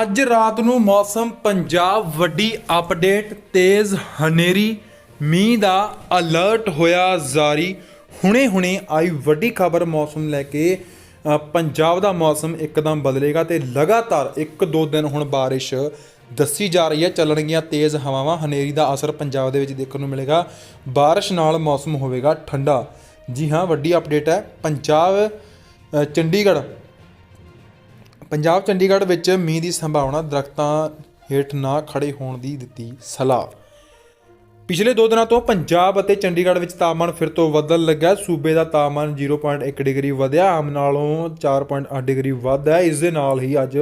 ਅੱਜ ਰਾਤ ਨੂੰ ਮੌਸਮ ਪੰਜਾਬ ਵੱਡੀ ਅਪਡੇਟ, ਤੇਜ਼ ਹਨੇਰੀ, ਮੀਂਹ ਦਾ ਅਲਰਟ ਹੋਇਆ ਜਾਰੀ। ਹੁਣੇ-ਹੁਣੇ ਆਈ ਵੱਡੀ ਖਬਰ ਮੌਸਮ ਲੈ ਕੇ ਪੰਜਾਬ ਦਾ ਮੌਸਮ ਇੱਕਦਮ ਬਦਲੇਗਾ ਤੇ ਲਗਾਤਾਰ 1-2 ਦਿਨ ਹੁਣ ਬਾਰਿਸ਼ ਦੱਸੀ ਜਾ ਰਹੀ ਹੈ। ਚੱਲਣਗੀਆਂ ਤੇਜ਼ ਹਵਾਵਾਂ, ਹਨੇਰੀ ਦਾ ਅਸਰ ਪੰਜਾਬ ਦੇ ਵਿੱਚ ਦੇਖਣ ਨੂੰ ਮਿਲੇਗਾ। ਬਾਰਿਸ਼ ਨਾਲ ਮੌਸਮ ਹੋਵੇਗਾ ਠੰਡਾ। ਜੀ ਹਾਂ, ਵੱਡੀ ਅਪਡੇਟ ਹੈ। ਪੰਜਾਬ ਚੰਡੀਗੜ੍ਹ ਪੰਜਾਬ ਚੰਡੀਗੜ੍ਹ ਵਿੱਚ ਮੀਂਹ ਦੀ ਸੰਭਾਵਨਾ ਦਰਖਤਾਂ ਹੇਠ ਨਾ ਖੜੇ ਹੋਣ ਦੀ ਦਿੱਤੀ ਸਲਾਹ। ਪਿਛਲੇ 2 ਦਿਨਾਂ ਤੋਂ ਪੰਜਾਬ ਅਤੇ ਚੰਡੀਗੜ੍ਹ ਵਿੱਚ ਤਾਪਮਾਨ ਫਿਰ ਤੋਂ ਵਧਣ ਲੱਗਾ ਸੂਬੇ ਦਾ ਤਾਪਮਾਨ 0.1 ਡਿਗਰੀ ਵਧਿਆ, ਆਮ ਨਾਲੋਂ 4.8 ਡਿਗਰੀ ਵੱਧ ਹੈ। ਇਸ ਦੇ ਨਾਲ ਹੀ ਅੱਜ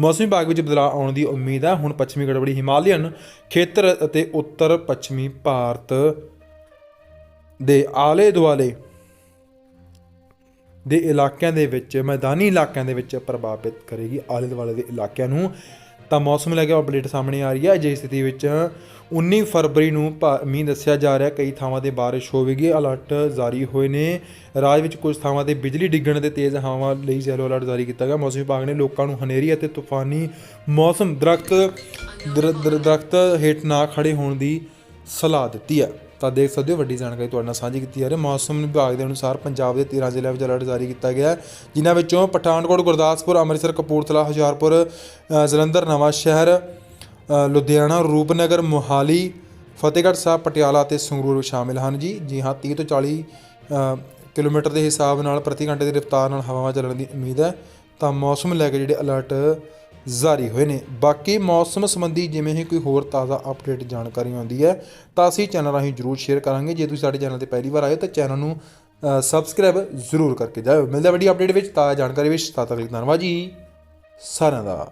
ਮੌਸਮੀ ਵਿਭਾਗ ਵਿੱਚ ਬਦਲਾਅ ਆਉਣ ਦੀ ਉਮੀਦ ਹੈ। ਹੁਣ ਪੱਛਮੀ ਗੜਬੜੀ ਹਿਮਾਲੀਅਨ, ਖੇਤਰ ਅਤੇ ਉੱਤਰ ਪੱਛਮੀ ਭਾਰਤ ਦੇ ਆਲੇ ਦੁਆਲੇ ਦੇ ਇਲਾਕਿਆਂ ਦੇ ਵਿੱਚ, ਮੈਦਾਨੀ ਇਲਾਕਿਆਂ ਦੇ ਵਿੱਚ ਪ੍ਰਭਾਵਿਤ ਕਰੇਗੀ ਆਲੇ ਦੁਆਲੇ ਦੇ ਇਲਾਕਿਆਂ ਨੂੰ। ਤਾਂ ਮੌਸਮ ਲੈ ਕੇ ਅਪਡੇਟ ਸਾਹਮਣੇ ਆ ਰਹੀ ਹੈ। ਅਜਿਹੀ ਸਥਿਤੀ ਵਿੱਚ 19 ਫਰਵਰੀ ਨੂੰ ਭਾ- ਮੀਂਹ ਦੱਸਿਆ ਜਾ ਰਿਹਾ ਕਈ ਥਾਵਾਂ ਤੇ ਬਾਰਿਸ਼ ਹੋਵੇਗੀ। ਅਲਰਟ ਜਾਰੀ ਹੋਏ ਨੇ। ਰਾਜ ਵਿੱਚ ਕੁਝ ਥਾਵਾਂ ਤੇ ਬਿਜਲੀ ਡਿੱਗਣ ਦੇ ਤੇਜ਼ ਹਵਾਵਾਂ ਲਈ ਯੈਲੋ ਅਲਰਟ ਜਾਰੀ ਕੀਤਾ ਗਿਆ। ਮੌਸਮ ਵਿਭਾਗ ਨੇ ਲੋਕਾਂ ਨੂੰ ਹਨੇਰੀ ਅਤੇ ਤੂਫਾਨੀ ਮੌਸਮ ਦਰਖਤ, ਦਰ- ਦਰ- ਦਰਖਤ ਹੇਠ ਨਾ ਖੜੇ ਹੋਣ ਦੀ ਸਲਾਹ ਦਿੱਤੀ ਹੈ। ਤਾਂ ਦੇਖ ਸਕਦੇ ਹੋ ਵੱਡੀ ਜਾਣਕਾਰੀ ਤੁਹਾਡੇ ਨਾਲ ਸਾਂਝੀ ਕੀਤੀ ਜਾ ਰਹੀ ਹੈ। ਮੌਸਮ ਵਿਭਾਗ ਦੇ ਅਨੁਸਾਰ ਪੰਜਾਬ ਦੇ 13 ਜ਼ਿਲ੍ਹਿਆਂ ਵਿੱਚ ਅਲਰਟ ਜਾਰੀ ਕੀਤਾ ਗਿਆ ਜਿਨ੍ਹਾਂ ਵਿੱਚੋਂ ਪਠਾਨਕੋਟ, ਗੁਰਦਾਸਪੁਰ, ਅੰਮ੍ਰਿਤਸਰ, ਕਪੂਰਥਲਾ, ਹੁਸ਼ਿਆਰਪੁਰ ਜਲੰਧਰ, ਨਵਾਂ ਸ਼ਹਿਰ ਲੁਧਿਆਣਾ, ਰੂਪਨਗਰ, ਮੋਹਾਲੀ, ਫਤਿਹਗੜ੍ਹ ਸਾਹਿਬ, ਪਟਿਆਲਾ ਅਤੇ ਸੰਗਰੂਰ ਸ਼ਾਮਿਲ ਹਨ ਜੀ। ਜੀ ਹਾਂ 30 ਤੋਂ 40 ਕਿਲੋਮੀਟਰ ਦੇ ਹਿਸਾਬ ਨਾਲ ਪ੍ਰਤੀ ਘੰਟੇ ਦੀ ਰਫ਼ਤਾਰ ਨਾਲ ਹਵਾਵਾਂ ਚੱਲਣ ਦੀ ਉਮੀਦ ਹੈ। ਤਾਂ ਮੌਸਮ ਲੈ ਕੇ ਜਿਹੜੇ ਅਲਰਟ ਜਾਰੀ ਹੋਏ ਨੇ। ਬਾਕੀ ਮੌਸਮ ਸੰਬੰਧੀ ਜਿਵੇਂ ਹੀ ਕੋਈ ਹੋਰ ਤਾਜ਼ਾ ਅਪਡੇਟ ਜਾਣਕਾਰੀ ਆਉਂਦੀ ਹੈ, ਤਾਂ ਅਸੀਂ ਚੈਨਲ ਰਾਹੀਂ ਜਰੂਰ ਸ਼ੇਅਰ ਕਰਾਂਗੇ। ਜੇ ਤੁਸੀਂ ਸਾਡੇ ਚੈਨਲ ਤੇ ਪਹਿਲੀ ਵਾਰ ਆਏ ਹੋ, ਤਾਂ ਚੈਨਲ ਨੂੰ ਸਬਸਕ੍ਰਾਈਬ ਜ਼ਰੂਰ ਕਰਕੇ ਜਾਇਓ। ਮਿਲਦਾ ਵੱਡੀ ਅਪਡੇਟ ਵਿੱਚ, ਤਾਜ਼ਾ ਜਾਣਕਾਰੀ ਵਿੱਚ। ਤਦ ਤੱਕ ਲਈ ਧੰਨਵਾਦ ਜੀ। ਸਾਰਿਆਂ ਦਾ।